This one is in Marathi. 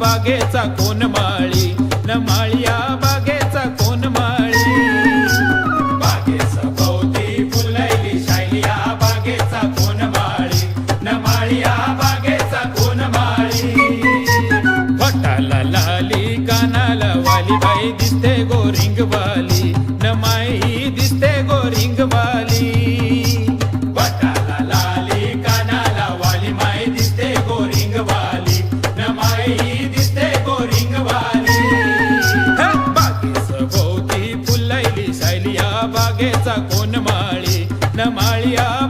बागेचा कोण माळी? न माळिया बागेचा कोण माळी? बागेस भोवती फुलैली शायलिया बागेचा कोण माळी? न माळिया बागेचा कोण माळी? वटाला लाली कानाला वाली बाई दिसते गोरिंग वाली न माई दिसते गोरिंग भोवती फुलैली सायलिया कोण माळी? न माळिया